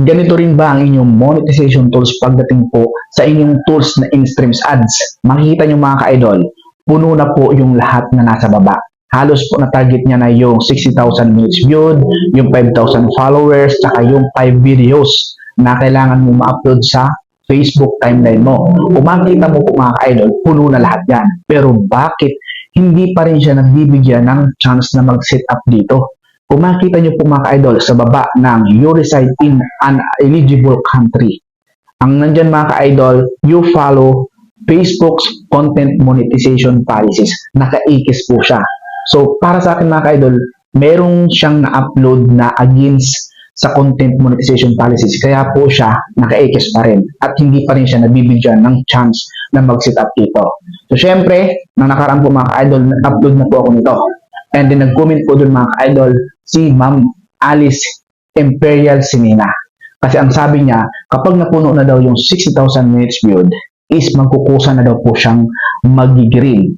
Ganito rin ba ang inyong monetization tools pagdating po sa inyong tools na in-streams ads? Makikita nyo mga ka-idol, puno na po yung lahat na nasa baba. Halos po na target niya na yung 60,000 minutes viewed, yung 5,000 followers, saka yung 5 videos na kailangan mo ma-upload sa Facebook timeline mo. Kung mo po mga ka-idol, puno na lahat yan. Pero bakit hindi pa rin siya nagbibigyan ng chance na mag-set up dito? Kung makita nyo po mga ka-idol sa baba ng you reside in an eligible country. Ang nandyan mga ka-idol, you follow Facebook's content monetization policies. Naka-ikis po siya. So, para sa akin mga ka-idol, merong siyang na-upload na against sa content monetization policies. Kaya po siya naka-ikis pa rin. At hindi pa rin siya nabibigyan ng chance na mag-set up dito. So, syempre, nang nakaraan po mga ka-idol, nag-upload na po ako nito. And then nag-comment po dun mga ka-idol si Ma'am Alice Imperial Sinina. Kasi ang sabi niya, kapag napuno na daw yung 60,000 minutes viewed, is magkukusa na daw po siyang mag-green.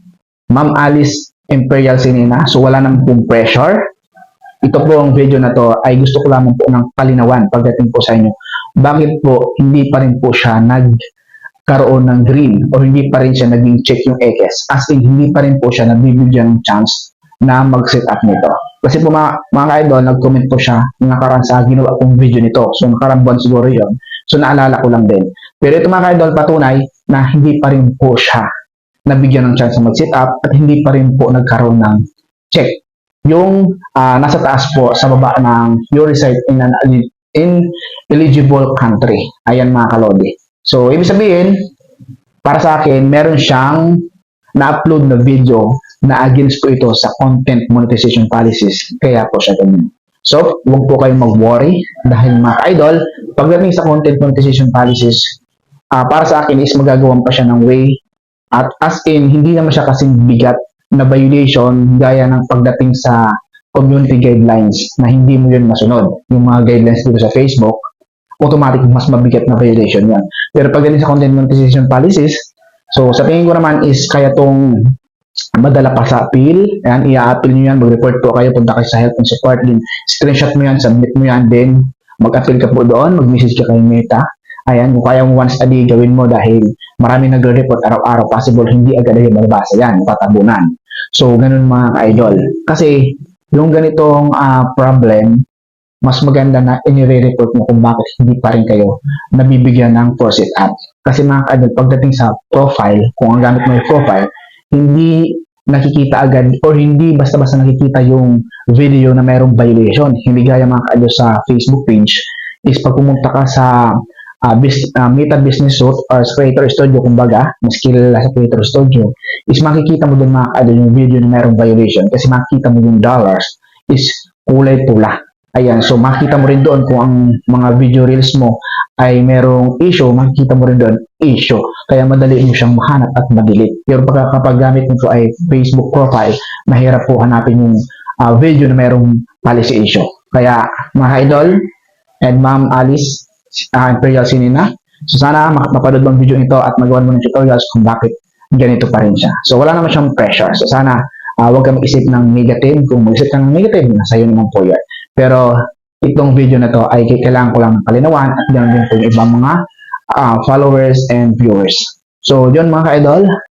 Ma'am Alice Imperial Sinina, so wala nang pong pressure. Ito po ang video na to ay gusto ko lamang po ng kalinawan pagdating po sa inyo. Bakit po hindi pa rin po siya nagkaroon ng green o hindi pa rin siya naging check yung X as in hindi pa rin po siya nabibigyan ng chance na mag-set up nito. Kasi po mga, mga ka-idol, nag-comment po siya nakaraan sa ginawa kong video nito. So nakarang buwan siguro yun. So naalala ko lang din. Pero ito mga ka-idol, patunay na hindi pa rin po siya nabigyan ng chance na mag-set up at hindi pa rin po nagkaroon ng check. Yung ah, nasa taas po sa baba ng you reside in an in eligible country. Ayan mga kalodi. So, ibig sabihin, para sa akin, meron siyang na-upload na video na against po ito sa content monetization policies. Kaya po siya ganyan. So, huwag po kayong mag-worry dahil mga idol, pagdating sa content monetization policies, ah, para sa akin is magagawan pa siya ng way at as in, hindi naman siya kasing bigat na violation gaya ng pagdating sa community guidelines na hindi mo yun masunod. Yung mga guidelines dito sa Facebook, automatic mas mabigat na violation yan. Pero pagdating sa content monetization policies, so sa tingin ko naman is kaya tong madala pa sa appeal. Ayan, i-appeal nyo yan, mag-report po kayo, punta kayo sa help and support din. Screenshot mo yan, submit mo yan, then mag-appeal ka po doon, mag-message ka kay Meta. Ayan, kung kaya mo once a day, gawin mo dahil marami nagre-report araw-araw, possible hindi agad ay mabasa yan, tatabunan. So, ganun mga ka-idol. Kasi, yung ganitong ah, problem, mas maganda na inire-report mo kung bakit hindi pa rin kayo nabibigyan ng force it up. Kasi mga ka-idol, pagdating sa profile, kung ang gamit mo yung profile, hindi nakikita agad or hindi basta-basta nakikita yung video na mayroong violation. Hindi gaya mga ka-idol sa Facebook page is pag pumunta ka sa uh, bis, uh, Meta Business Suite or sa Creator Studio, kumbaga, mas kilala sa Creator Studio, is makikita mo doon mga ka-idol yung video na mayroong violation kasi makikita mo yung dollars is kulay pula. Ayan, so makita mo rin doon kung ang mga video reels mo ay merong issue, makikita mo rin doon issue. Kaya madali mo siyang mahanap at madelete. Pero pag, kapag gamit mo ay Facebook profile, mahirap po hanapin yung ah, video na merong policy issue. Kaya mga idol and Ma'am Alice uh, Imperial Sinina, so sana mak- mapanood mo ang video ito at magawa mo ng tutorials kung bakit ganito pa rin siya. So wala naman siyang pressure. So sana uh, huwag ka mag-isip ng negative. Kung mag-isip ka ng negative, nasa iyo naman po yan. Pero itong video na to ay kailangan ko lang ng kalinawan at ganoon din po yung ibang mga ah, followers and viewers. So, yun mga ka-idol,